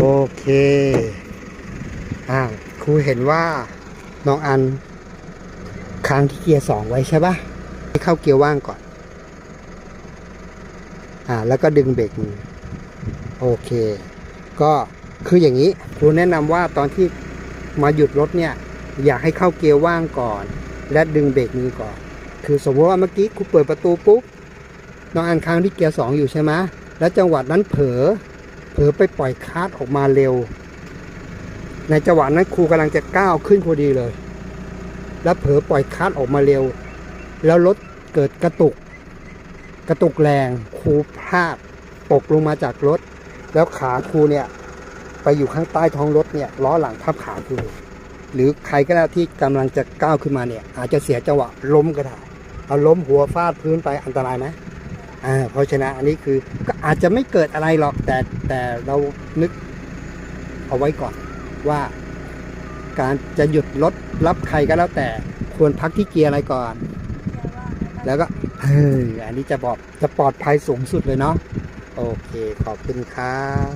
โอเค อ่าครูเห็นว่าน้องอันค้างที่เกียร์สองไว้ใช่ปะให้เข้าเกียร์ว่างก่อน อ่า แล้วก็ดึงเบรกมือโอเค ก็คืออย่างนี้ครูแนะนำว่าตอนที่มาหยุดรถเนี่ย อยากให้เข้าเกียร์ว่างก่อน และดึงเบรกมือก่อน คือสมมติว่าเมื่อกี้ครูเปิดประตูปุ๊บน้องอันค้างที่เกียร์สองอยู่ใช่ไหมแล้วจังหวะนั้นเผลอ ผลอไปปล่อยคาร์ดออกมาเร็ว ในจังหวะนั้นครูกำลังจะก้าวขึ้นพอดีเลย แล้วเผลอปล่อยคาร์ดออกมาเร็ว แล้วรถเกิดกระตุก กระตุกแรงครูพลาดตกลงมาจากรถ แล้วขาครูเนี่ย ไปอยู่ข้างใต้ท้องรถเนี่ยล้อหลังทับขาครูหรือใครก็ได้ที่กำลังจะก้าวขึ้นมาเนี่ย อาจจะเสียจังหวะล้มก็ได้เอาล้มหัวฟาดพื้นไปอันตรายไหม เพราะฉะนั้นอันนี้คือก็อาจจะไม่เกิดอะไรหรอกแต่แต่เรานึกเอาไว้ก่อนว่าการจะหยุดรถรับใครก็แล้วแต่ควรพักที่เกียร์อะไรก่อน แล้วก็เอออันนี้จะบอกจะปลอดภัยสูงสุดเลยเนาะโอเค ขอบคุณครับ